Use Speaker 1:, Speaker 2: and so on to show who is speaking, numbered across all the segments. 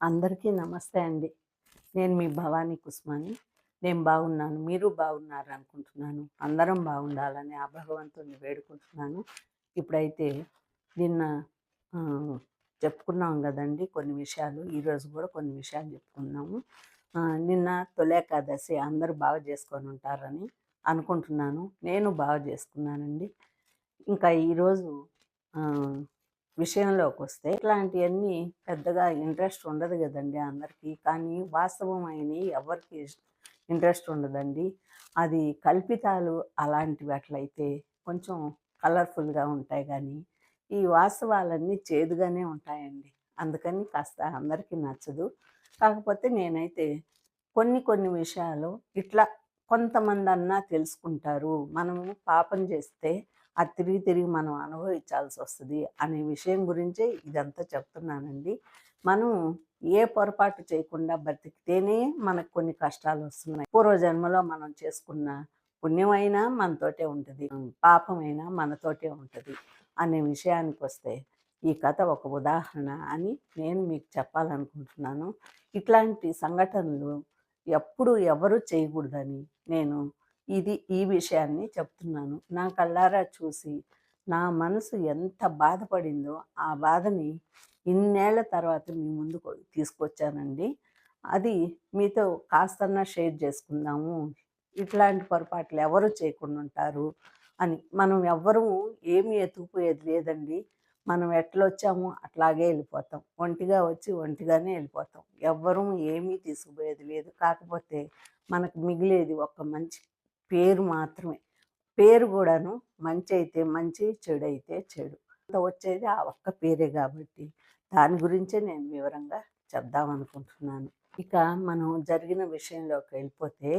Speaker 1: అందరికీ నమస్తే అండి. నేను మీ భవానీ కుస్మాని. నేను బాగున్నాను. మీరు బాగున్నారు అనుకుంటున్నాను. అందరం బాగుండాలని ఆ భగవంతుని వేడుకుంటున్నాను. ఇప్పుడైతే నిన్న చెప్పుకున్నాం కదండి కొన్ని విషయాలు. ఈరోజు కూడా కొన్ని విషయాలు చెప్పుకున్నాము నిన్న తొలేకాదశి అందరూ బాగా చేసుకొని ఉంటారని అనుకుంటున్నాను. నేను బాగా చేసుకున్నానండి. ఇంకా ఈరోజు విషయంలోకి వస్తే ఇట్లాంటివన్నీ పెద్దగా ఇంట్రెస్ట్ ఉండదు కదండి అందరికీ. కానీ వాస్తవమైనవి ఎవరికి ఇంట్రెస్ట్ ఉండదండి. అది కల్పితాలు అలాంటివి అట్లయితే కొంచెం కలర్ఫుల్గా ఉంటాయి కానీ ఈ వాస్తవాలన్నీ చేదుగానే ఉంటాయండి. అందుకని కాస్త అందరికీ నచ్చదు. కాకపోతే నేనైతే కొన్ని కొన్ని విషయాలు ఇట్లా కొంతమంది అన్నా తెలుసుకుంటారు. మనము పాపం చేస్తే అది తిరిగి తిరిగి మనం అనుభవించాల్సి వస్తుంది అనే విషయం గురించే ఇదంతా చెప్తున్నానండి. మనం ఏ పొరపాటు చేయకుండా బ్రతికితేనే మనకు కొన్ని కష్టాలు వస్తున్నాయి పూర్వజన్మలో మనం చేసుకున్న పుణ్యమైనా మనతోటే ఉంటుంది. పాపమైనా మనతోటే ఉంటుంది అనే విషయానికి వస్తే ఈ కథ ఒక ఉదాహరణ అని నేను మీకు చెప్పాలనుకుంటున్నాను. ఇట్లాంటి సంఘటనలు ఎప్పుడు ఎవరు చేయకూడదని నేను ఇది ఈ విషయాన్ని చెప్తున్నాను. నా కళ్ళారా చూసి నా మనసు ఎంత బాధపడిందో ఆ బాధని ఇన్నేళ్ళ తర్వాత మీ ముందుకు తీసుకొచ్చానండి. అది మీతో కాస్తన్నా షేర్ చేసుకుందాము. ఇట్లాంటి పొరపాట్లు ఎవరు చేయకుండా ఉంటారు అని మనం ఎవ్వరూ ఏమీ ఎత్తుకుపోయేది లేదండి. మనం ఎట్లా వచ్చామో అట్లాగే వెళ్ళిపోతాం. ఒంటిగా వచ్చి ఒంటిగానే వెళ్ళిపోతాం. ఎవ్వరూ ఏమీ తీసుకుపోయేది లేదు. కాకపోతే మనకు మిగిలేది ఒక మంచి పేరు మాత్రమే. పేరు కూడాను మంచి అయితే మంచి చెడు అయితే చెడు. అంత వచ్చేది ఆ ఒక్క పేరే కాబట్టి దాని గురించే నేను వివరంగా చెప్దాం అనుకుంటున్నాను. ఇక మనం జరిగిన విషయంలోకి వెళ్ళిపోతే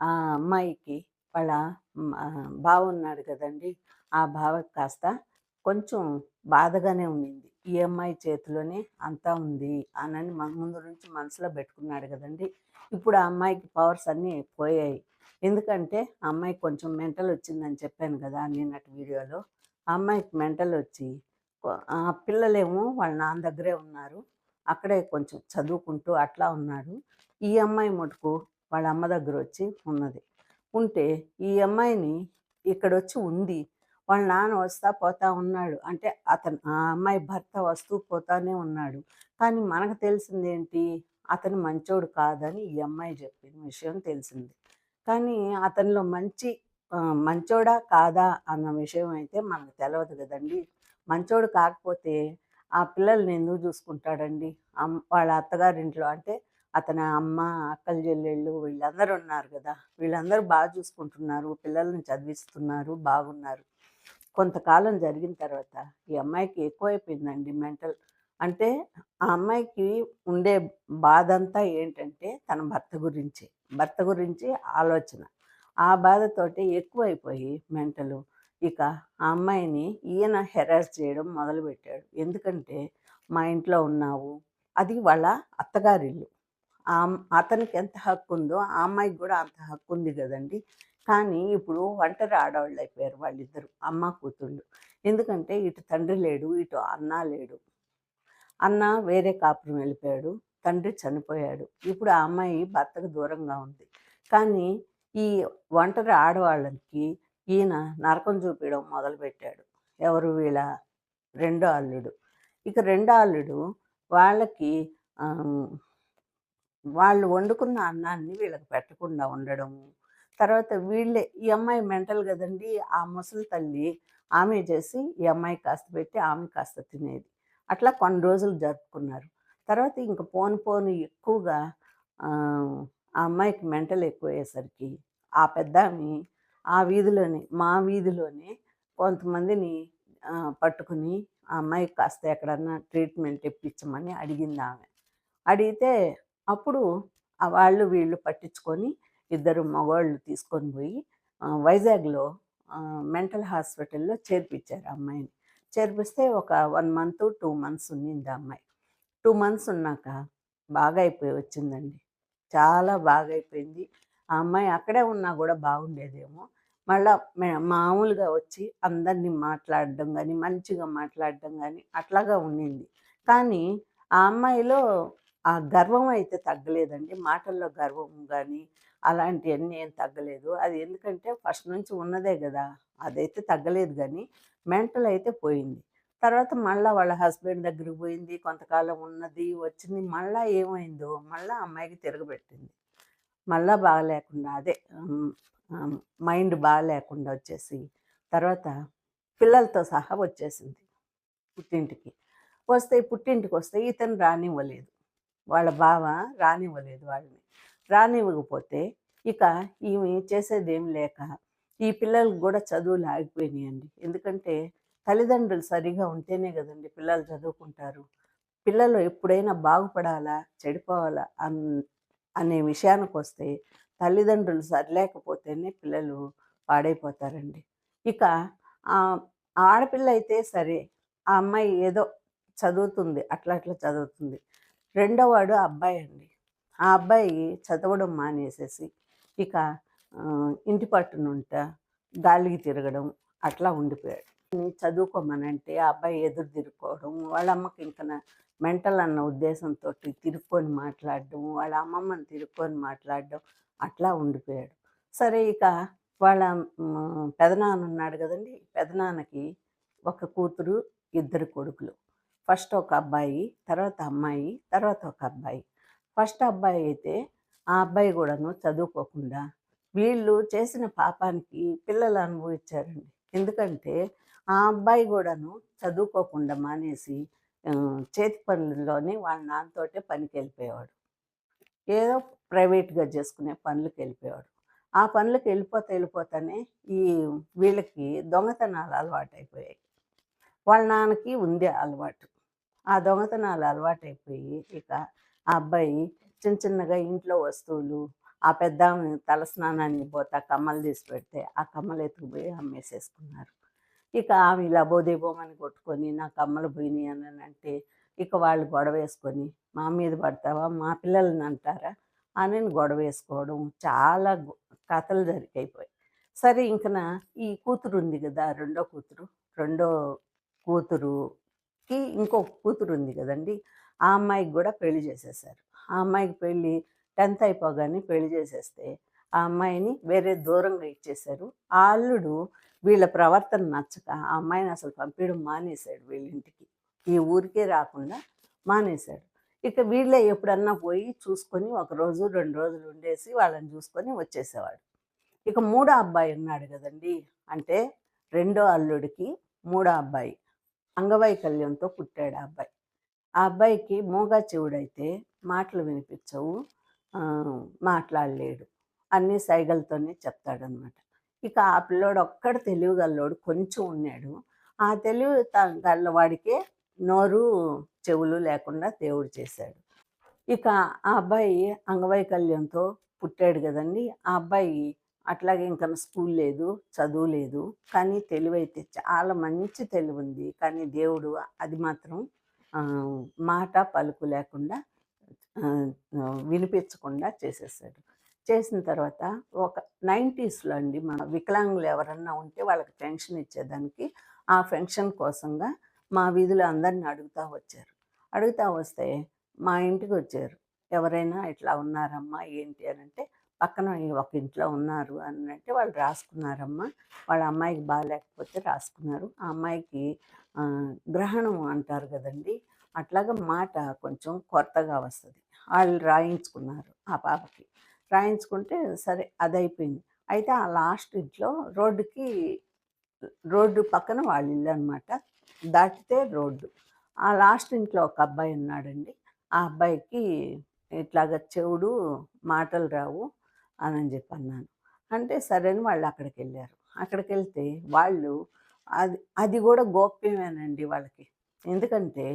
Speaker 1: ఆ అమ్మాయికి వాళ్ళ బావ ఉన్నాడు కదండి. ఆ బావకి కాస్త కొంచెం బాధగానే ఉండింది. ఈ అమ్మాయి చేతిలోనే అంతా ఉంది అని మన ముందు నుంచి మనసులో పెట్టుకున్నాడు కదండి. ఇప్పుడు ఆ అమ్మాయికి పవర్స్ అన్నీ పోయాయి. ఎందుకంటే అమ్మాయి అమ్మాయికి కొంచెం మెంటల్ వచ్చిందని చెప్పాను కదా నిన్నటి వీడియోలో. ఆ అమ్మాయికి మెంటల్ వచ్చి ఆ పిల్లలేమో వాళ్ళ నాన్న దగ్గరే ఉన్నారు. అక్కడే కొంచెం చదువుకుంటూ అట్లా ఉన్నాడు. ఈ అమ్మాయి మటుకు వాళ్ళ అమ్మ దగ్గర వచ్చి ఉన్నది. ఉంటే ఈ అమ్మాయిని ఇక్కడ వచ్చి ఉంది. వాళ్ళ నాన్న వస్తా పోతా ఉన్నాడు. అంటే అతను ఆ అమ్మాయి భర్త వస్తూ పోతానే ఉన్నాడు. కానీ మనకు తెలిసిందేంటి? అతను మంచోడు కాదని ఈ అమ్మాయి చెప్పిన విషయం తెలిసింది. కానీ అతనిలో మంచి మంచోడా కాదా అన్న విషయం అయితే మనకు తెలియదు కదండి. మంచోడు కాకపోతే ఆ పిల్లల్ని ఎందుకు చూసుకుంటాడండి? అమ్- వాళ్ళ అత్తగారింట్లో అంటే అతని అమ్మ అక్కల చెల్లెళ్ళు వీళ్ళందరూ ఉన్నారు కదా. వీళ్ళందరూ బాగా చూసుకుంటున్నారు పిల్లల్ని చదివిస్తున్నారు బాగున్నారు. కొంతకాలం జరిగిన తర్వాత ఈ అమ్మాయికి ఎక్కువైపోయిందండి మెంటల్ అంటే ఆ అమ్మాయికి ఉండే బాధ అంతా ఏంటంటే తన భర్త గురించి భర్త గురించి ఆలోచన. ఆ బాధతోటి ఎక్కువైపోయి మెంటలు. ఇక ఆ అమ్మాయిని ఈయన హెరాస్ చేయడం మొదలుపెట్టాడు. ఎందుకంటే మా ఇంట్లో ఉన్నావు. అది వాళ్ళ అత్తగారిల్లు. అతనికి ఎంత హక్కు ఉందో ఆ అమ్మాయికి కూడా అంత హక్కు ఉంది కదండి. కానీ ఇప్పుడు ఒంటరి ఆడవాళ్ళు అయిపోయారు వాళ్ళిద్దరు అమ్మ కూతుళ్ళు. ఎందుకంటే ఇటు తండ్రి లేడు ఇటు అన్న లేడు. అన్న వేరే కాపురం వెళ్ళిపోయాడు తండ్రి చనిపోయాడు. ఇప్పుడు ఆ అమ్మాయి భర్తకు దూరంగా ఉంది. కానీ ఈ ఒంటరి ఆడవాళ్ళకి ఈయన నరకం చూపించడం మొదలుపెట్టాడు. ఎవరు? వీళ్ళ రెండో అల్లుడు. ఇక రెండో అల్లుడు వాళ్ళకి వాళ్ళు వండుకున్న అన్నాన్ని వీళ్ళకి పెట్టకుండా ఉండడము తర్వాత వీళ్ళే ఈ అమ్మాయి మెంటల్ కదండి ఆ ముసలి తల్లి ఆమె చేసి ఈ అమ్మాయి కాస్త పెట్టి ఆమె కాస్త తినేది. అట్లా కొన్ని రోజులు జరుపుకున్నారు. తర్వాత ఇంక పోను పోను ఎక్కువగా ఆ అమ్మాయికి మెంటల్ ఎక్కువయ్యేసరికి ఆ పెద్ద ఆ వీధిలోనే మా వీధిలోనే కొంతమందిని పట్టుకుని ఆ అమ్మాయికి కాస్త ఎక్కడన్నా ట్రీట్మెంట్ ఇప్పించమని అడిగింది ఆమె అడిగితే అప్పుడు వాళ్ళు వీళ్ళు పట్టించుకొని ఇద్దరు మగవాళ్ళు తీసుకొని పోయి వైజాగ్లో మెంటల్ హాస్పిటల్లో చేర్పించారు అమ్మాయిని. చేర్పిస్తే ఒక వన్ మంత్ టూ మంత్స్ ఉన్నింది ఆ అమ్మాయి. టూ మంత్స్ ఉన్నాక బాగా అయిపోయి వచ్చిందండి. చాలా బాగా అయిపోయింది. ఆ అమ్మాయి అక్కడే ఉన్నా కూడా బాగుండేదేమో. మళ్ళా మామూలుగా వచ్చి అందరినీ మాట్లాడడం కానీ మంచిగా మాట్లాడడం కానీ అట్లాగా ఉండింది కానీ ఆ అమ్మాయిలో ఆ గర్వం అయితే తగ్గలేదండి. మాటల్లో గర్వం కానీ అలాంటివన్నీ ఏం తగ్గలేదు. అది ఎందుకంటే ఫస్ట్ నుంచి ఉన్నదే కదా. అదైతే తగ్గలేదు కానీ మెంటల్ అయితే పోయింది. తర్వాత మళ్ళీ వాళ్ళ హస్బెండ్ దగ్గరికి పోయింది. కొంతకాలం ఉన్నది, వచ్చింది. మళ్ళీ ఏమైందో, మళ్ళీ అమ్మాయికి తిరగబెట్టింది. మళ్ళా బాగాలేకుండా అదే మైండ్ బాగాలేకుండా వచ్చేసి, తర్వాత పిల్లలతో సహా వచ్చేసింది పుట్టింటికి. వస్తే పుట్టింటికొస్తే ఇతను రానివ్వలేదు. వాళ్ళ బావ రానివ్వలేదు వాళ్ళని. రానివ్వకపోతే ఇక ఈమె చేసేదేం లేక, ఈ పిల్లలకు కూడా చదువులు ఆగిపోయినాయండి. ఎందుకంటే తల్లిదండ్రులు సరిగా ఉంటేనే కదండి పిల్లలు చదువుకుంటారు. పిల్లలు ఎప్పుడైనా బాగుపడాలా, చెడిపోవాలా అన్ అనే విషయానికొస్తే తల్లిదండ్రులు సరిలేకపోతేనే పిల్లలు పాడైపోతారండి. ఇక ఆడపిల్ల అయితే సరే, ఆ అమ్మాయి ఏదో చదువుతుంది. అట్లా అట్లా చదువుతుంది. రెండోవాడు అబ్బాయి అండి ఆ అబ్బాయి చదవడం మానేసేసి, ఇక ఇంటి పట్టునుంట గాలికి తిరగడం అట్లా ఉండిపోయాడు. చదువుకోమనంటే ఆ అబ్బాయి ఎదురు తిరుక్కోవడం, వాళ్ళ అమ్మకి ఇంకా మెంటల్ అన్న ఉద్దేశంతో తిరుక్కొని మాట్లాడడం, వాళ్ళ అమ్మమ్మని తిరుక్కొని మాట్లాడడం అట్లా ఉండిపోయాడు. సరే ఇక వాళ్ళ పెదనాన్న ఉన్నాడు కదండి పెదనాన్నకి ఒక కూతురు, ఇద్దరు కొడుకులు. ఫస్ట్ ఒక అబ్బాయి, తర్వాత అమ్మాయి, తర్వాత ఒక అబ్బాయి. ఫస్ట్ అబ్బాయి అయితే ఆ అబ్బాయి కూడాను చదువుకోకుండా వీళ్ళు చేసిన పాపానికి పిల్లలు అనుభవించారండి. ఎందుకంటే ఆ అబ్బాయి కూడాను చదువుకోకుండా మానేసి చేతి పనుల్లోనే వాళ్ళ నాన్నతోటే పనికి వెళ్ళిపోయేవాడు ఏదో ప్రైవేట్‌గా చేసుకునే పనులకు వెళ్ళిపోయేవాడు ఆ పనులకి వెళ్ళిపోతే వెళ్ళిపోతానే ఈ వీళ్ళకి దొంగతనాలు అలవాటైపోయాయి. వాళ్ళ నాన్నకి ఉంది అలవాటు. ఆ దొంగతనాలు అలవాటైపోయి ఇక ఆ అబ్బాయి చిన్న చిన్నగా ఇంట్లో వస్తువులు, ఆ పెద్ద తలస్నానాన్ని పోతా కమ్మలు తీసి పెడితే, ఆ కమ్మలు ఎత్తుకుపోయి అమ్మేసేసుకున్నారు. ఇక ఆమె లబోదిబోమని కొట్టుకొని నా కమ్మలు పోయినాయి అని అంటే ఇక వాళ్ళు గొడవేసుకొని మా మీద పడతావా? మా పిల్లలని అంటారా? అని గొడవేసుకోవడం చాలా కథలు జరిగైపోయాయి సరే ఇంకన ఈ కూతురు ఉంది కదా రెండో కూతురు. రెండో కూతురుకి ఇంకొక కూతురు ఉంది కదండి ఆ అమ్మాయికి కూడా పెళ్ళి చేసేసారు. ఆ అమ్మాయికి పెళ్ళి 10థ్ అయిపోగానే పెళ్ళి చేసేస్తే, ఆ అమ్మాయిని వేరే దూరంగా ఇచ్చేశారు. ఆ అల్లుడు వీళ్ళ ప్రవర్తన నచ్చక ఆ అమ్మాయిని అసలు పంపించడం మానేశాడు వీళ్ళింటికి. ఈ ఊరికే రాకుండా మానేశాడు. ఇక వీళ్ళే ఎప్పుడన్నా పోయి చూసుకొని ఒక రోజు, రెండు రోజులు ఉండేసి వాళ్ళని చూసుకొని వచ్చేసేవాడు. ఇక మూడో అబ్బాయి ఉన్నాడు కదండి అంటే రెండో అల్లుడికి మూడో అబ్బాయి. అంగవైకల్యంతో పుట్టాడు ఆ అబ్బాయి. ఆ అబ్బాయికి మూగా చెవుడైతే మాటలు వినిపించవు. మాట్లాడలేడు. అన్ని సైగలతోనే చెప్తాడనమాట. ఇక ఆ పిల్లోడు ఒక్కడు తెలివిగల్లోడు కొంచెం ఉన్నాడు. ఆ తెలివి త గల్లవాడికే నోరు, చెవులు లేకుండా దేవుడు చేశాడు. ఇక ఆ అబ్బాయి అంగవైకల్యంతో పుట్టాడు కదండి ఆ అబ్బాయి అట్లాగే ఇంకా స్కూల్ లేదు, చదువు లేదు. కానీ తెలివైతే చాలా మంచి తెలివి ఉంది కానీ దేవుడు అది మాత్రం మాట, పలుకు లేకుండా వినిపించకుండా చేసేసాడు. చేసిన తర్వాత ఒక 90స్‌లో అండి మన వికలాంగులు ఎవరన్నా ఉంటే వాళ్ళకి పెన్షన్ ఇచ్చేదానికి, ఆ పెన్షన్ కోసంగా మా వీధిలో అందరిని అడుగుతూ వచ్చారు. అడుగుతూ వస్తే మా ఇంటికి వచ్చారు ఎవరైనా ఇట్లా ఉన్నారమ్మా ఏంటి అని అంటే పక్కన ఒక ఇంట్లో ఉన్నారు అని అంటే వాళ్ళు రాసుకున్నారమ్మా. వాళ్ళ అమ్మాయికి బాగాలేకపోతే రాసుకున్నారు. ఆ అమ్మాయికి గ్రహణం అంటారు కదండి అట్లాగా మాట కొంచెం కొరతగా వస్తుంది వాళ్ళు రాయించుకున్నారు ఆ పాపకి. రాయించుకుంటే సరే అదయిపోయింది. అయితే ఆ లాస్ట్ ఇంట్లో రోడ్డుకి రోడ్డు పక్కన వాళ్ళ ఇల్లనమాట. దాటితే రోడ్డు. ఆ లాస్ట్ ఇంట్లో ఒక అబ్బాయి ఉన్నాడండి. ఆ అబ్బాయికి ఇట్లాగ చెవుడు, మాటలు రావు అని చెప్పి అన్నాను. అంటే సరే అని వాళ్ళు అక్కడికి వెళ్తే వాళ్ళు అది అది కూడా గోప్యమేనండి వాళ్ళకి. ఎందుకంటే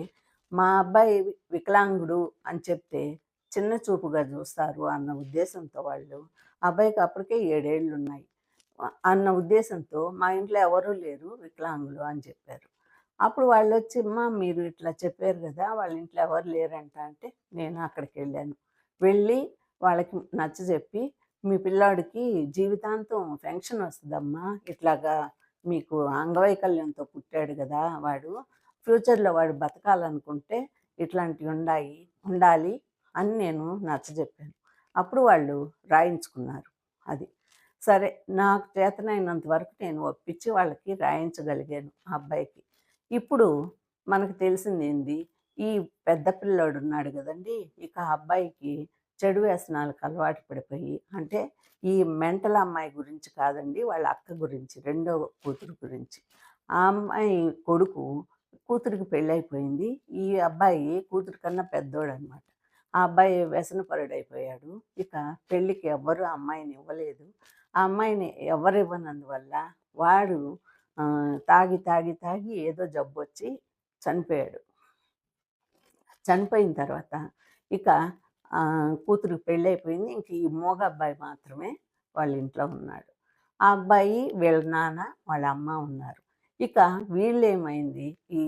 Speaker 1: మా అబ్బాయి వికలాంగుడు అని చెప్తే చిన్న చూపుగా చూస్తారు అన్న ఉద్దేశంతో వాళ్ళు ఆ అబ్బాయికి అప్పటికే ఏడేళ్ళు ఉన్నాయి అన్న ఉద్దేశంతో మా ఇంట్లో ఎవరూ లేరు వికలాంగులు అని చెప్పారు. అప్పుడు వాళ్ళొచ్చి "అమ్మా మీరు ఇట్లా చెప్పారు కదా వాళ్ళ ఇంట్లో ఎవరు లేరంట" అంటే నేను అక్కడికి వెళ్ళాను వెళ్ళి వాళ్ళకి నచ్చజెప్పి "మీ పిల్లాడికి జీవితాంతం పెన్షన్ వస్తుందమ్మా ఇట్లాగా మీకు అంగవైకల్యంతో పుట్టాడు కదా వాడు. ఫ్యూచర్‌లో వాడు బతకాలనుకుంటే ఇట్లాంటివి ఉండాయి ఉండాలి. అని నేను నచ్చజెప్పాను. అప్పుడు వాళ్ళు రాయించుకున్నారు అది. సరే నాకు చేతనైనంత వరకు నేను ఒప్పించి వాళ్ళకి రాయించగలిగాను ఆ అబ్బాయికి. ఇప్పుడు మనకు తెలిసింది ఏంది? ఈ పెద్ద పిల్లోడు ఉన్నాడు కదండి ఇక ఆ అబ్బాయికి చెడు వ్యసనాలకు అలవాటు పడిపోయి అంటే ఈ మెంటల్ అమ్మాయి గురించి కాదండి వాళ్ళ అక్క గురించి రెండో కూతురు గురించి. ఆ అమ్మాయి కొడుకు కూతురికి పెళ్ళైపోయింది. ఈ అబ్బాయి కూతురు కన్నా పెద్దోడు అనమాట ఆ అబ్బాయి వ్యసనపరుడైపోయాడు. ఇక పెళ్ళికి ఎవ్వరు ఆ అమ్మాయిని ఇవ్వలేదు. ఆ అమ్మాయిని ఎవరు ఇవ్వనందువల్ల వాడు తాగి తాగి తాగి ఏదో జబ్బు వచ్చి చనిపోయాడు. చనిపోయిన తర్వాత ఇక కూతురు పెళ్ళైపోయింది. ఇంక ఈ మోగ అబ్బాయి మాత్రమే వాళ్ళ ఇంట్లో ఉన్నాడు. ఆ అబ్బాయి వీళ్ళ నాన్న వాళ్ళ అమ్మ ఉన్నారు. ఇక వీళ్ళు ఏమైంది ఈ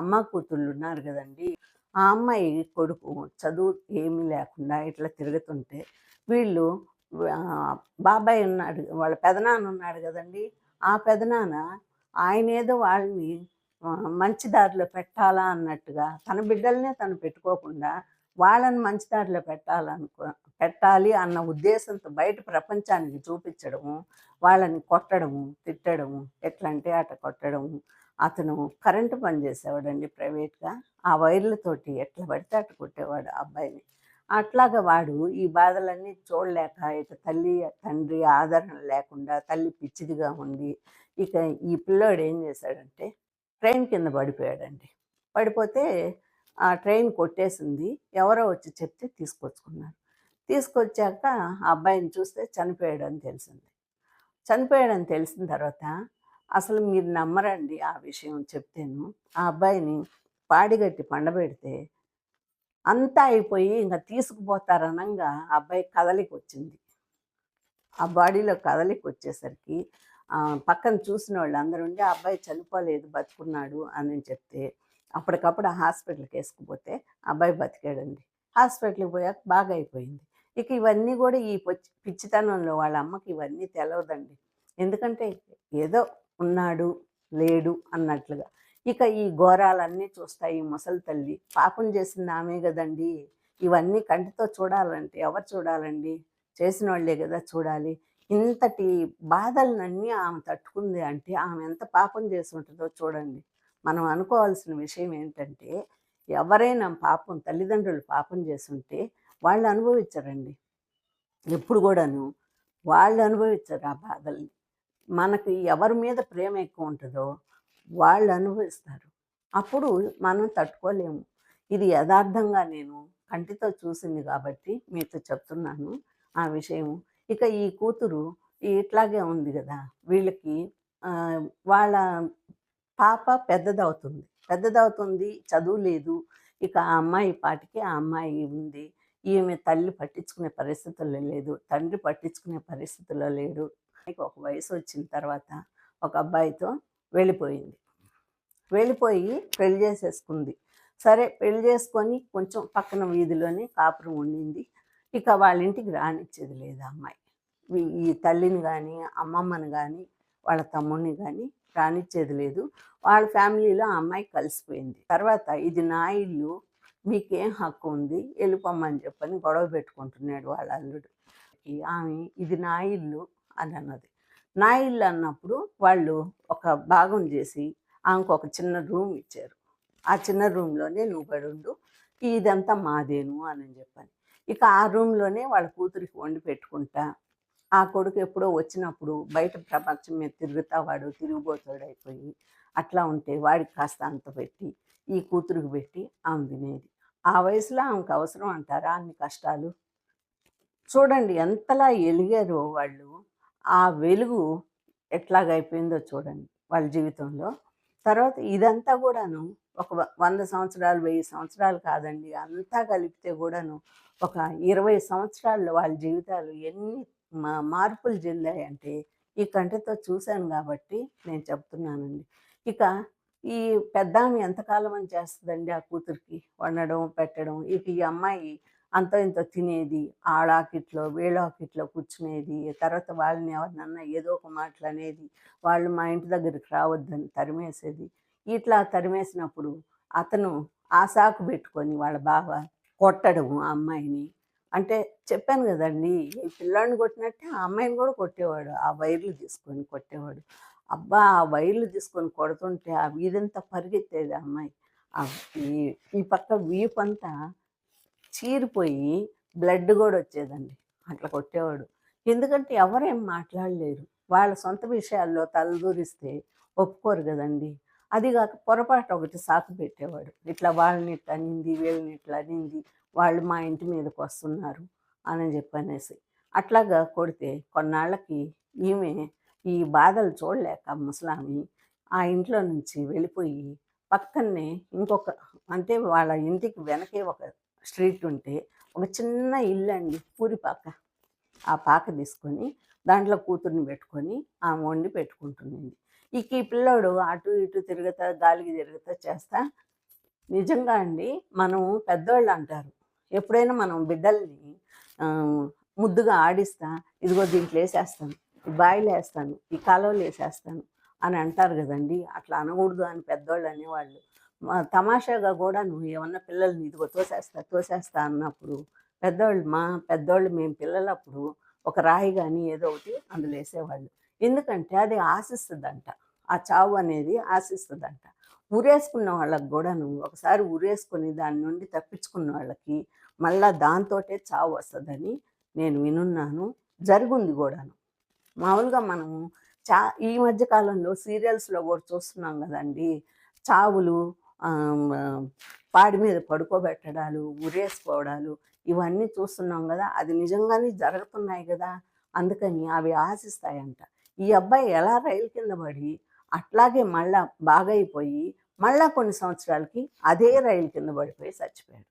Speaker 1: అమ్మ కూతుళ్ళు ఉన్నారు కదండి. ఆ అమ్మాయి కొడుకు చదువు ఏమీ లేకుండా ఇట్లా తిరుగుతుంటే వీళ్ళు బాబాయ్ ఉన్నాడు వాళ్ళ పెదనాన్న ఉన్నాడు కదండి. ఆ పెదనాన్న ఆయన ఏదో వాళ్ళని మంచి దారిలో పెట్టాలా అన్నట్టుగా తన బిడ్డలనే తను పెట్టుకోకుండా వాళ్ళని మంచి దారిలో పెట్టాలనుకో పెట్టాలి అన్న ఉద్దేశంతో బయట ప్రపంచానికి చూపించడము వాళ్ళని కొట్టడము తిట్టడము ఎట్లా అంటే అట కొట్టడము అతను కరెంటు పని చేసేవాడండి ప్రైవేట్గా. ఆ వైర్లతోటి ఎట్లా పడితే అట్లా కొట్టేవాడు ఆ అబ్బాయిని. అట్లాగా వాడు ఈ బాధలన్నీ చూడలేక ఇక తల్లి తండ్రి ఆదరణ లేకుండా తల్లి పిచ్చిదిగా ఉండి ఇక ఈ పిల్లోడు ఏం చేశాడంటే ట్రైన్ కింద పడిపోయాడండి. పడిపోతే ఆ ట్రైన్ కొట్టేసింది. ఎవరో వచ్చి చెప్తే తీసుకొచ్చుకున్నారు. తీసుకొచ్చాక ఆ అబ్బాయిని చూస్తే చనిపోయాడు అని తెలిసింది. చనిపోయాడని తెలిసిన తర్వాత అసలు మీరు నమ్మరండి ఆ విషయం చెప్తేను. ఆ అబ్బాయిని పాడిగట్టి పండబెడితే అంతా అయిపోయి ఇంకా తీసుకుపోతారనంగా ఆ అబ్బాయి కదలికి వచ్చింది ఆ బాడీలో కదలికి వచ్చేసరికి పక్కన చూసిన వాళ్ళు అందరూ ఉండి ఆ అబ్బాయి చనిపోలేదు బతుకున్నాడు అని చెప్తే అప్పటికప్పుడు ఆ హాస్పిటల్కి వేసుకుపోతే ఆ అబ్బాయి బతికాడండి. హాస్పిటల్కి పోయాక బాగా అయిపోయింది. ఇక ఇవన్నీ కూడా ఈ పిచ్చితనంలో వాళ్ళ అమ్మకి ఇవన్నీ తెలవదండి. ఎందుకంటే ఏదో ఉన్నాడు లేడు అన్నట్లుగా. ఇక ఈ ఘోరాలన్నీ చూస్తాయి ముసలి తల్లి. పాపం చేసింది ఆమె కదండి. ఇవన్నీ కంటితో చూడాలంటే ఎవరు చూడాలండి? చేసిన వాళ్ళే కదా చూడాలి. ఇంతటి బాధలన్నీ ఆమె తట్టుకుంది అంటే ఆమె ఎంత పాపం చేసి ఉంటుందో చూడండి. మనం అనుకోవాల్సిన విషయం ఏంటంటే ఎవరైనా పాపం తల్లిదండ్రులు పాపం చేస్తుంటే వాళ్ళు అనుభవించరండి. ఎప్పుడు కూడాను వాళ్ళు అనుభవించరు ఆ బాధల్ని. మనకి ఎవరి మీద ప్రేమ ఎక్కువ ఉంటుందో వాళ్ళు అనుభవిస్తారు. అప్పుడు మనం తట్టుకోలేము. ఇది యథార్థంగా నేను కంటితో చూసింది కాబట్టి మీతో చెప్తున్నాను ఆ విషయం. ఇక ఈ కూతురు ఇట్లాగే ఉంది కదా వీళ్ళకి వాళ్ళ పాప పెద్దదవుతుంది. పెద్దదవుతుంది చదువు లేదు. ఇక ఆ అమ్మాయి పాటికి ఆ అమ్మాయి ఉంది. ఈమె తల్లి పట్టించుకునే పరిస్థితుల్లో లేదు తండ్రి పట్టించుకునే పరిస్థితుల్లో లేడు. ఆమెకి ఒక వయసు వచ్చిన తర్వాత ఒక అబ్బాయితో వెళ్ళిపోయింది. వెళ్ళిపోయి పెళ్ళి చేసేసుకుంది. సరే పెళ్ళి చేసుకొని కొంచెం పక్కన వీధిలోనే కాపురం ఉండింది. ఇక వాళ్ళ ఇంటికి రానిచ్చేది లేదు అమ్మాయి. ఈ- ఈ తల్లిని కానీ అమ్మమ్మని కానీ వాళ్ళ తమ్ముడిని కానీ రానిచ్చేది లేదు. వాళ్ళ ఫ్యామిలీలో ఆ అమ్మాయి కలిసిపోయింది. తర్వాత ఇది నా ఇల్లు మీకేం హక్కు ఉంది? వెళ్ళిపోమ్మని చెప్పని గొడవ పెట్టుకుంటున్నాడు వాళ్ళ అల్లుడు. ఈ ఆమె ఇది నా ఇల్లు అని అన్నది. నా ఇల్లు అన్నప్పుడు వాళ్ళు ఒక భాగం చేసి ఆమెకు ఒక చిన్న రూమ్ ఇచ్చారు. ఆ చిన్న రూమ్లోనే నువ్వు పడుండు ఇదంతా మాదేను అని చెప్పని. ఇక ఆ రూమ్లోనే వాళ్ళ కూతురికి వండి పెట్టుకుంటా. ఆ కొడుకు ఎప్పుడో వచ్చినప్పుడు బయట ప్రపంచం మీద తిరుగుతా వాడు తిరిగిపోతాడు అయిపోయి. అట్లా ఉంటే వాడికి కాస్త అంత పెట్టి ఈ కూతురికి పెట్టి ఆమె తినేది. ఆ వయసులో ఆమెకు అవసరం అంటారా? అన్ని కష్టాలు. చూడండి ఎంతలా ఎలిగారో వాళ్ళు. ఆ వెలుగు ఎట్లాగైపోయిందో చూడండి వాళ్ళ జీవితంలో. తర్వాత ఇదంతా కూడాను ఒక వంద సంవత్సరాలు వెయ్యి సంవత్సరాలు కాదండి. అంతా కలిపితే కూడాను ఒక ఇరవై సంవత్సరాల్లో వాళ్ళ జీవితాలు ఎన్ని మా- మార్పులు చెందాయంటే ఈ కంటితో చూశాను కాబట్టి నేను చెప్తున్నానండి. ఇక ఈ పెద్ద ఆమె ఎంతకాలం అని చేస్తుందండి ఆ కూతురికి? వండడం పెట్టడం ఇక ఈ అమ్మాయి అంత ఇంత తినేది ఆడాకిట్లో వీళ్ళాకిట్లో కూర్చునేది తర్వాత వాళ్ళని ఎవరినన్నా ఏదో ఒక మాటలు అనేది వాళ్ళు మా ఇంటి దగ్గరికి రావద్దని తరిమేసేది. ఇట్లా తరిమేసినప్పుడు అతను ఆ సాకు పెట్టుకొని వాళ్ళ బావ కొట్టడం ఆ అమ్మాయిని. అంటే చెప్పాను కదండి ఈ పిల్లాడిని కొట్టినట్టే ఆ అమ్మాయిని కూడా కొట్టేవాడు ఆ వైర్లు తీసుకొని కొట్టేవాడు. అబ్బా ఆ వైర్లు తీసుకొని కొడుతుంటే ఆ వీధంతా పరిగెత్తేది అమ్మాయి. ఈ ఈ పక్క వీపంతా చీరిపోయి బ్లడ్ కూడా వచ్చేదండి. అట్లా కొట్టేవాడు. ఎందుకంటే ఎవరేం మాట్లాడలేరు. వాళ్ళ సొంత విషయాల్లో తలదూరిస్తే ఒప్పుకోరు కదండి. అది కాక పొరపాటు ఒకటి సాకు పెట్టేవాడు. ఇట్లా వాళ్ళని ఇట్లా అనింది వీళ్ళని ఇట్లా అనింది వాళ్ళు మా ఇంటి మీదకి వస్తున్నారు అని చెప్పనేసి. అట్లాగా కొడితే కొన్నాళ్ళకి ఈమె ఈ బాధలు చూడలేక ముసలామి ఆ ఇంట్లో నుంచి వెళ్ళిపోయి పక్కనే ఇంకొక అంటే వాళ్ళ ఇంటికి వెనకే ఒక స్ట్రీట్ ఉంటే ఒక చిన్న ఇల్లు అండి పూరి పాక. ఆ పాక తీసుకొని దాంట్లో కూతుర్ని పెట్టుకొని ఆమె వండి పెట్టుకుంటుంది ఇక ఈ పిల్లోడు అటు ఇటు తిరుగుతా గాలికి తిరుగుతా చేస్తా. నిజంగా అండి మనం పెద్దవాళ్ళు అంటారు. ఎప్పుడైనా మనం బిడ్డల్ని ముద్దుగా ఆడిస్తా ఇదిగో దీంట్లో వేసేస్తాను. బాయిలో వేస్తాను ఈ కాలువలు వేసేస్తాను అని అంటారు కదండి. అట్లా అనకూడదు అని పెద్దవాళ్ళు అనేవాళ్ళు. తమాషాగా కూడా నువ్వు ఏమన్నా పిల్లల్ని ఇదిగో తోసేస్తా తోసేస్తా అన్నప్పుడు పెద్దవాళ్ళు మా పెద్దవాళ్ళు మేము పిల్లలప్పుడు ఒక రాయి కానీ ఏదో ఒకటి అందులో వేసేవాళ్ళు. ఎందుకంటే అది ఆశిస్తుందంట. ఆ చావు అనేది ఆశిస్తుందంట. ఉరేసుకున్న వాళ్ళకి కూడాను ఒకసారి ఉరేసుకుని దాని నుండి తప్పించుకున్న వాళ్ళకి మళ్ళా దాంతోటే చావు వస్తుందని నేను వినున్నాను. జరుగుంది కూడాను. మామూలుగా మనము చా ఈ మధ్య కాలంలో సీరియల్స్లో కూడా చూస్తున్నాం కదండి. చావులు పాడి మీద పడుకోబెట్టడాలు ఉరేసుకోవడాలు ఇవన్నీ చూస్తున్నాం కదా. అది నిజంగానే జరుగుతున్నాయి కదా. అందుకని అవి ఆశిస్తాయంట. ఈ అబ్బాయి ఎలా రైలు కింద పడి అట్లాగే మళ్ళా బాగైపోయి మళ్ళా కొన్ని సంవత్సరాలకి అదే రైలు కింద పడిపోయి చచ్చిపోయాడు.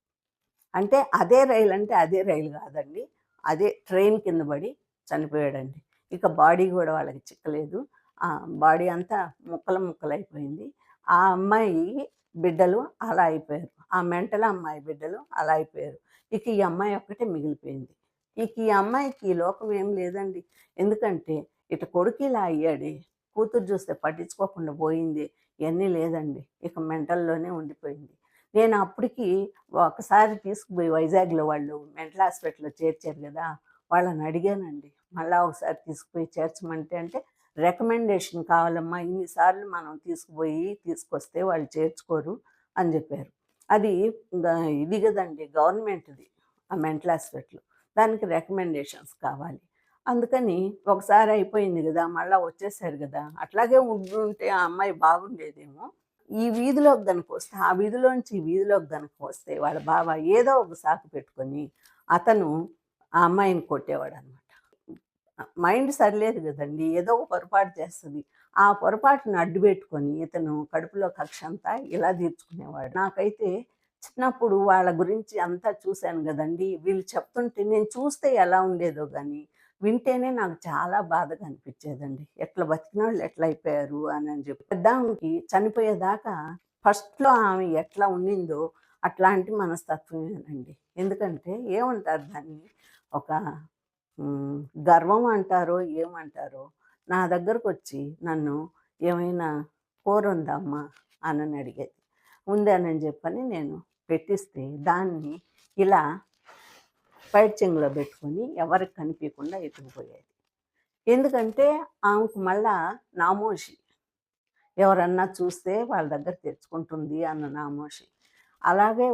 Speaker 1: అంటే అదే రైలు అంటే అదే రైలు కాదండి. అదే ట్రైన్ కింద పడి చనిపోయాడండి. ఇక బాడీ కూడా వాళ్ళకి చిక్కలేదు. ఆ బాడీ అంతా ముక్కలు ముక్కలు అయిపోయింది ఆ అమ్మాయి బిడ్డలు అలా అయిపోయారు. ఆ మెంటల్ అమ్మాయి బిడ్డలు అలా అయిపోయారు. ఇక ఈ అమ్మాయి ఒక్కటే మిగిలిపోయింది. ఇక ఈ అమ్మాయికి ఈ లోకం ఏం లేదండి. ఎందుకంటే ఇట కొడుకు ఇలా అయ్యాడే. కూతురు చూస్తే పట్టించుకోకుండా పోయింది. ఇవన్నీ లేదండి. ఇక మెంటల్లోనే ఉండిపోయింది. నేను అప్పటికి ఒకసారి తీసుకుపోయి వైజాగ్లో వాళ్ళు మెంటల్ హాస్పిటల్లో చేర్చారు కదా వాళ్ళని అడిగానండి. మళ్ళీ ఒకసారి తీసుకుపోయి చేర్చమంటే అంటే రికమెండేషన్ కావాలమ్మా ఇన్నిసార్లు మనం తీసుకుపోయి తీసుకొస్తే వాళ్ళు చేర్చుకోరు అని చెప్పారు. అది ఇది కదండి గవర్నమెంట్ది ఆ మెంటల్ హాస్పిటల్. దానికి రికమెండేషన్స్ కావాలి. అందుకని ఒకసారి అయిపోయింది కదా మళ్ళీ వచ్చేసారు కదా అట్లాగే ఉంటే ఆ అమ్మాయి బాగుండేదేమో. ఈ వీధిలోకి కనుక వస్తే ఆ వీధిలోంచి ఈ వీధిలోకి కనుక వస్తే వాళ్ళ బావ ఏదో ఒక సాకు పెట్టుకొని అతను ఆ అమ్మాయిని కొట్టేవాడు అనమాట మైండ్ సరిలేదు కదండి. ఏదో పొరపాటు చేస్తుంది. ఆ పొరపాటును అడ్డు పెట్టుకొని ఇతను కడుపులో కక్ష అంతా ఇలా తీర్చుకునేవాడు. నాకైతే చిన్నప్పుడు వాళ్ళ గురించి అంతా చూశాను కదండి. వీళ్ళు చెప్తుంటే నేను చూస్తే ఎలా ఉండేదో కానీ వింటేనే నాకు చాలా బాధగా అనిపించేదండి. ఎట్లా బతికిన వాళ్ళు ఎట్లా అయిపోయారు అని అని చెప్పి. పెద్దామెకి చనిపోయేదాకా ఫస్ట్లో ఆమె ఎట్లా ఉండిందో అట్లాంటి మనస్తత్వమేనండి. ఎందుకంటే ఏమంటారు దాన్ని? ఒక గర్వం అంటారో ఏమంటారో నా దగ్గరకు వచ్చి నన్ను ఏమైనా కూర ఉందా అని అడిగేది ఉందానని చెప్పని నేను పెట్టిస్తే దాన్ని ఇలా పైట్ పెట్టుకొని ఎవరికి కనిపించకుండా ఎత్తుకుపోయేది. ఎందుకంటే ఆమెకు మళ్ళా నామోషి. ఎవరన్నా చూస్తే వాళ్ళ దగ్గర తెచ్చుకుంటుంది అన్న నామోషి. అలాగే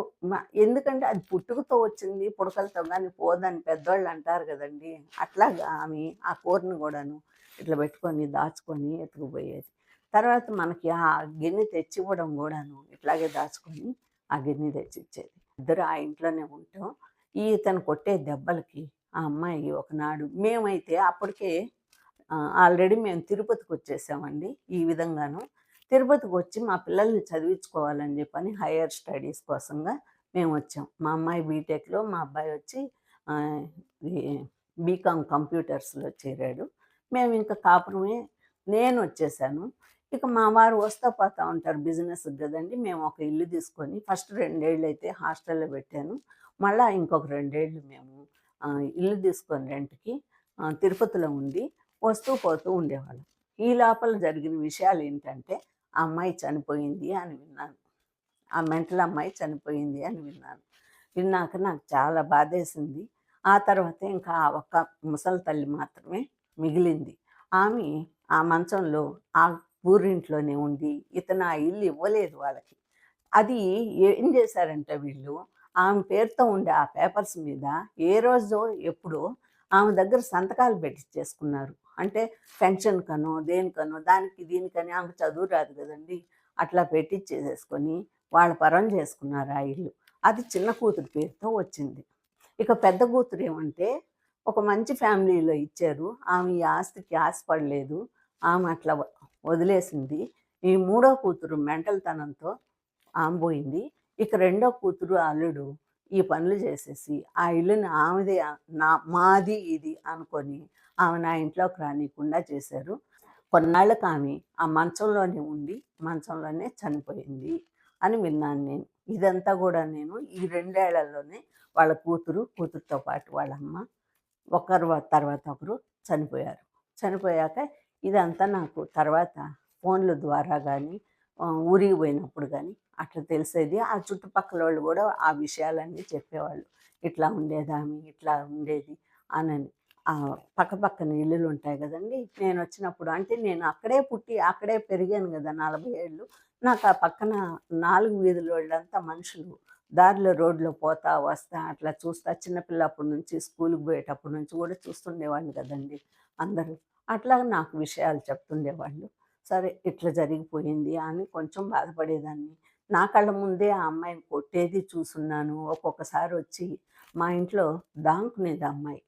Speaker 1: ఎందుకంటే అది పుట్టుకతో వచ్చింది పుడకలతో కానీ పోదని పెద్దవాళ్ళు అంటారు కదండి. అట్లాగా ఆమె ఆ కూరను కూడాను ఇట్లా పెట్టుకొని దాచుకొని ఎత్తుకుపోయేది. తర్వాత మనకి ఆ గిన్నె తెచ్చివ్వడం కూడాను ఇట్లాగే దాచుకొని ఆ గిన్నె తెచ్చిచ్చేది. ఇద్దరు ఆ ఇంట్లోనే ఉంటాం. ఈ ఇతను కొట్టే దెబ్బలకి ఆ అమ్మాయి ఒకనాడు మేమైతే అప్పటికే ఆల్రెడీ మేము తిరుపతికి వచ్చేసామండి ఈ విధంగాను. తిరుపతికి వచ్చి మా పిల్లల్ని చదివించుకోవాలని చెప్పని హయ్యర్ స్టడీస్ కోసంగా మేము వచ్చాం మా అమ్మాయి బీటెక్లో మా అబ్బాయి వచ్చి బీకామ్ కంప్యూటర్స్లో చేరాడు. మేము ఇంకా కాపురమే నేను వచ్చేసాను ఇక మా వారు వస్తూ పోతూ ఉంటారు బిజినెస్ కదండి మేము ఒక ఇల్లు తీసుకొని ఫస్ట్ రెండేళ్ళు అయితే హాస్టల్లో పెట్టాను. మళ్ళా ఇంకొక రెండేళ్ళు మేము ఇల్లు తీసుకొని రెంట్కి తిరుపతిలో ఉండి వస్తూ పోతూ ఉండేవాళ్ళం. ఈ లోపల జరిగిన విషయాలు ఏంటంటే ఆ అమ్మాయి చనిపోయింది అని విన్నాను. ఆ మెంటల్ అమ్మాయి చనిపోయింది అని విన్నాను. విన్నాక నాకు చాలా బాధేసింది. ఆ తర్వాత ఇంకా ఆ ఒక్క ముసలి తల్లి మాత్రమే మిగిలింది. ఆమె ఆ మంచంలో ఆ ఊరింట్లోనే ఉండి ఇతను ఆ ఇల్లు ఇవ్వలేదు వాళ్ళకి. అది ఏం చేశారంటే వీళ్ళు? ఆమె పేరుతో ఉండే ఆ పేపర్స్ మీద ఏ రోజో ఎప్పుడో ఆమె దగ్గర సంతకాలు పెట్టించేసుకున్నారు అంటే పెన్షన్ కనో దేనికనో దానికి దీనికని ఆమె చదువు రాదు కదండి. అట్లా పెట్టించేసేసుకొని వాళ్ళ పరం చేసుకున్నారు ఆ ఇల్లు. అది చిన్న కూతురు పేరుతో వచ్చింది. ఇక పెద్ద కూతురు ఏమంటే ఒక మంచి ఫ్యామిలీలో ఇచ్చారు. ఆమె ఈ ఆస్తికి ఆశపడలేదు. ఆమె అట్లా వదిలేసింది. ఈ మూడో కూతురు మెంటల్తనంతో ఆమె పోయింది. ఇక రెండో కూతురు అల్లుడు ఈ పనులు చేసేసి ఆ ఇల్లుని ఆమెది నా మాది ఇది అనుకొని ఆమె నా ఇంట్లోకి రానికుండా చేశారు. కొన్నాళ్ళకి ఆమె ఆ మంచంలోనే ఉండి మంచంలోనే చనిపోయింది అని విన్నాను నేను. ఇదంతా కూడా నేను ఈ రెండేళ్ళలోనే వాళ్ళ కూతురు కూతురుతో పాటు వాళ్ళ అమ్మ ఒకరు తర్వాత ఒకరు చనిపోయారు. చనిపోయాక ఇదంతా నాకు తర్వాత ఫోన్ల ద్వారా కానీ ఊరికి పోయినప్పుడు కానీ అట్లా తెలిసేది. ఆ చుట్టుపక్కల వాళ్ళు కూడా ఆ విషయాలన్నీ చెప్పేవాళ్ళు. ఇట్లా ఉండేదామి ఇట్లా ఉండేది అనని. ఆ పక్క పక్కన ఇల్లులు ఉంటాయి కదండి. నేను వచ్చినప్పుడు అంటే నేను అక్కడే పుట్టి అక్కడే పెరిగాను కదా నలభై ఏళ్ళు. నాకు ఆ పక్కన నాలుగు వీధుల వాళ్ళంతా మనుషులు. దారిలో రోడ్లో పోతా వస్తా అట్లా చూస్తా. చిన్నపిల్లప్పటి నుంచి స్కూల్కి పోయేటప్పటి నుంచి కూడా చూస్తుండేవాళ్ళు కదండి అందరూ. అట్లా నాకు విషయాలు చెప్తుండేవాళ్ళు. సరే ఇట్లా జరిగిపోయింది అని కొంచెం బాధపడేదాన్ని. నా కళ్ళ ముందే ఆ అమ్మాయిని కొట్టేది చూసున్నాను. ఒక్కొక్కసారి వచ్చి మా ఇంట్లో దాంకునేది ఆ అమ్మాయి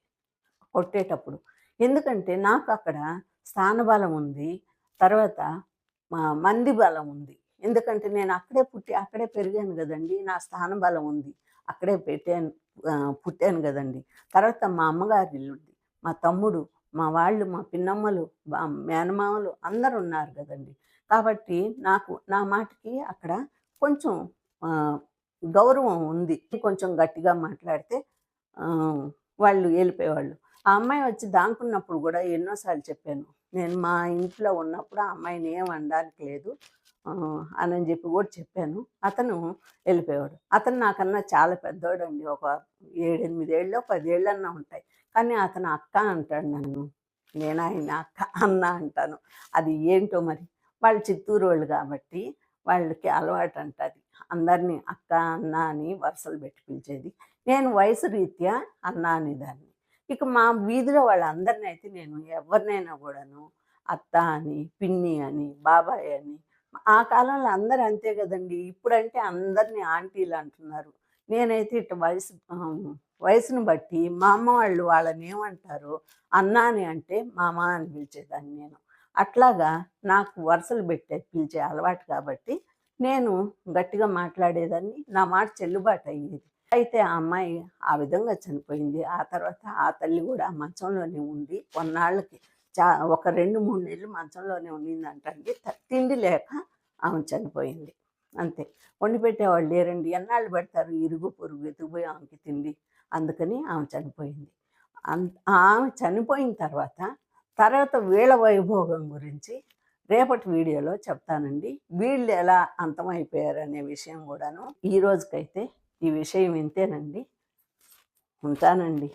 Speaker 1: కొట్టేటప్పుడు. ఎందుకంటే నాకు అక్కడ స్థానబలం ఉంది. తర్వాత మా మంది బలం ఉంది. ఎందుకంటే నేను అక్కడే పుట్టి అక్కడే పెరిగాను కదండి. నా స్థానబలం ఉంది. అక్కడే పెట్టాను పుట్టాను కదండి. తర్వాత మా అమ్మగారి ఇల్లుంది మా తమ్ముడు మా వాళ్ళు మా పిన్నమ్మలు మా మేనమామలు అందరు ఉన్నారు కదండి. కాబట్టి నాకు నా మాటకి అక్కడ కొంచెం గౌరవం ఉంది. కొంచెం గట్టిగా మాట్లాడితే వాళ్ళు వెళ్ళిపోయేవాళ్ళు. ఆ అమ్మాయి వచ్చి దాంకున్నప్పుడు కూడా ఎన్నోసార్లు చెప్పాను నేను మా ఇంట్లో ఉన్నప్పుడు ఆ అమ్మాయిని ఏం అనడానికి లేదు అని చెప్పి కూడా చెప్పాను. అతను వెళ్ళిపోయాడు అతను నాకన్నా చాలా పెద్దోడు అండి ఒక ఏడెనిమిదేళ్ళు పదేళ్ళన్నా ఉంటాయి. కానీ అతను అక్క అంటాడు నన్ను. నేను ఆయన అక్క అన్న అంటాను. అది ఏంటో మరి? వాళ్ళు చిత్తూరు వాళ్ళు కాబట్టి వాళ్ళకి అలవాటు అంటది అందరినీ అక్క అన్న అని వరుసలు పెట్టి పిలిచేది. నేను వయసు రీత్యా అన్న అనేదాన్ని. ఇక మా వీధిలో వాళ్ళందరినీ అయితే నేను ఎవరినైనా కూడాను అత్త అని పిన్ని అని బాబాయ్ అని ఆ కాలంలో అందరూ అంతే కదండి. ఇప్పుడంటే అందరినీ ఆంటీలు అంటున్నారు. నేనైతే ఇటు వయసు వయసును బట్టి మా అమ్మ వాళ్ళు వాళ్ళని ఏమంటారు? అన్న అని అంటే మామ అని పిలిచేదాన్ని నేను. అట్లాగా నాకు వరుసలు పెట్టే పిలిచే అలవాటు కాబట్టి నేను గట్టిగా మాట్లాడేదాన్ని. నా మాట చెల్లుబాటు అయ్యేది అయితే ఆ అమ్మాయి ఆ విధంగా చనిపోయింది. ఆ తర్వాత ఆ తల్లి కూడా మంచంలోనే ఉంది కొన్నాళ్ళకి చా ఒక రెండు మూడు నెలలు మంచంలోనే ఉండిందంటండి తిండి లేక ఆమె చనిపోయింది. అంతే. వండి పెట్టేవాళ్ళు లేరండి. ఎన్నాళ్ళు పెడతారు? ఇరుగు పొరుగు ఎత్తుకుపోయి ఆమెకి తిండి. అందుకని ఆమె చనిపోయింది. అన్- ఆమె చనిపోయిన తర్వాత తర్వాత వీళ్ళ వైభోగం గురించి రేపటి వీడియోలో చెప్తానండి. వీళ్ళు ఎలా అంతమైపోయారు అనే విషయం కూడాను ఈ రోజుకైతే ఈ విషయం ఇంతేనండి. ఉంటానండి.